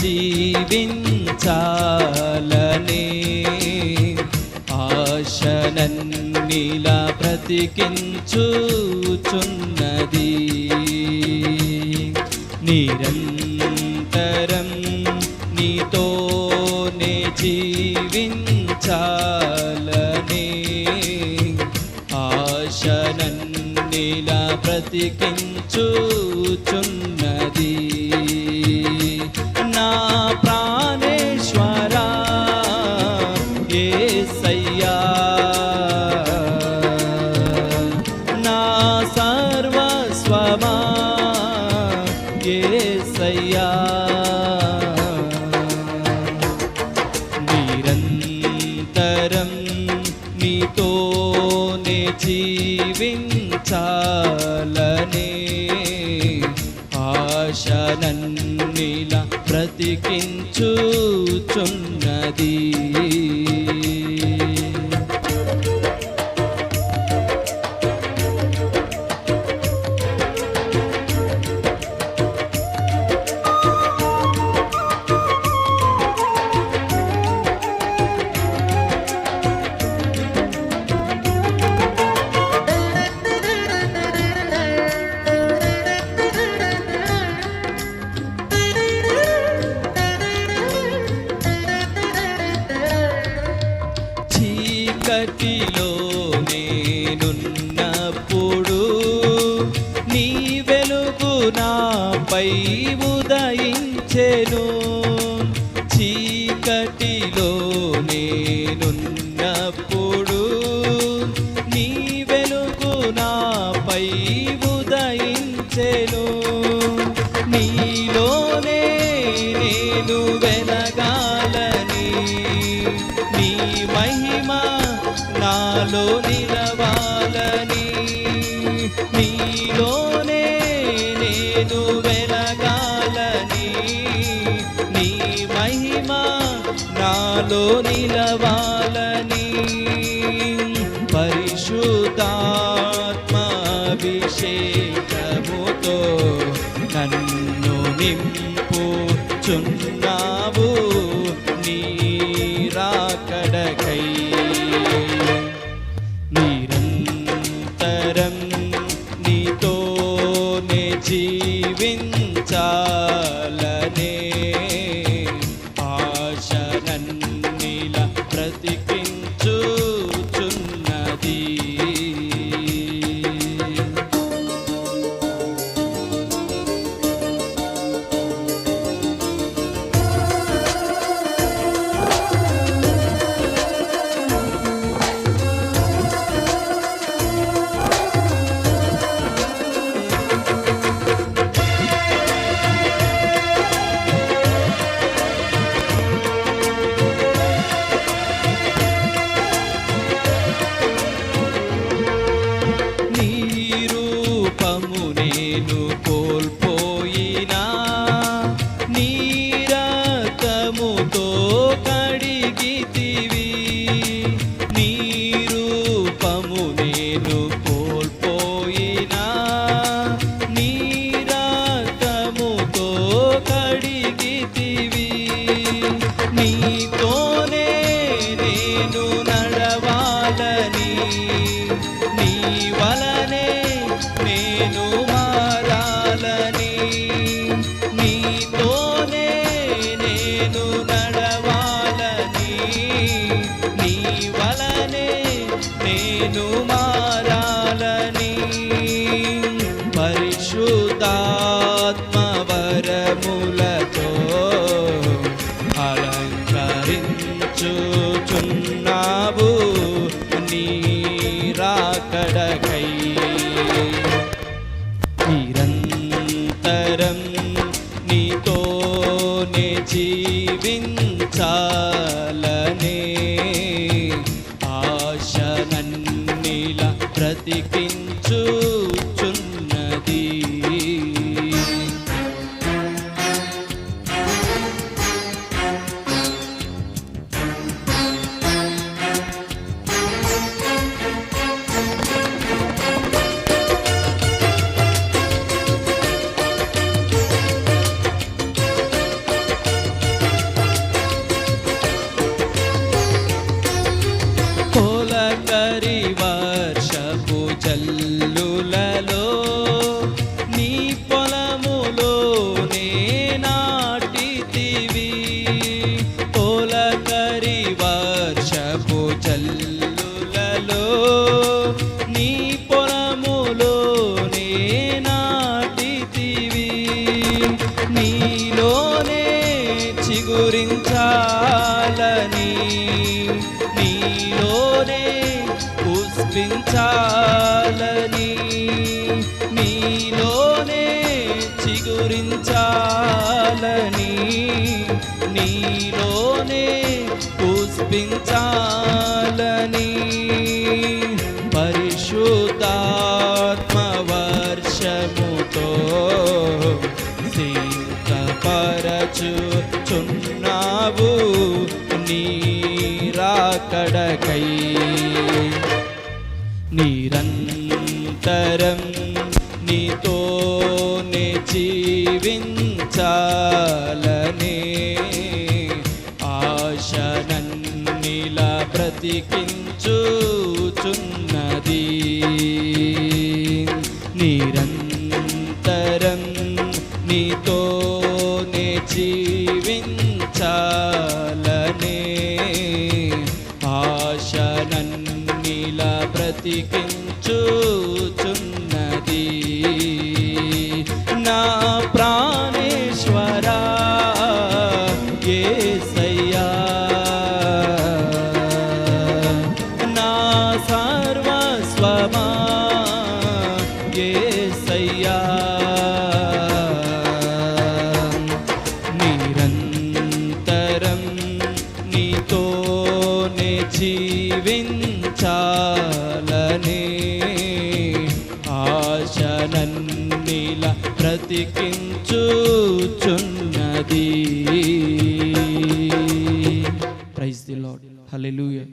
జీవించాలనే ఆశనన్నిలా బ్రతికించుచున్నది. నిరంతరం నీతోనే జీవించాలనే ఆశనన్నిలా బ్రతికించుచున్నది జీవించాలనే ఆశనన్నిలా బ్రతికించుచున్నది. ఉదయించెను చీకటిలో నేనున్నప్పుడు నీ వెలుగు నాపై ఉదయించెను. నీలోనే నేను వెలగాలని నీ మహిమ నాలో నిలవ నాలో నిలవాలని పరిశుద్ధాత్మాభిషేకముతో నన్ను నింపుచున్నావు నేను మారాలని పరిశుద్ధాత్మ వరములతో అలంకరించుచున్నావు. నీలోనే పుష్పించాలని నీలోనే చిగురించాలని నీలోనే పుష్పించాలని. పరిశుద్ధాత్మ వర్షముతో సిద్ధపరచు చున్నావు నీ సిద్ధపరచుచున్నావు నీరాకడకై నిరంతరం నీతోనే జీవించాలనే ఆశనన్నిల బ్రతికించుచున్నది. నిరంతరం నీతో బ్రతికించుచున్న బ్రతికించుచున్నది ప్రైజ్ ది లార్డ్ హల్లెలూయా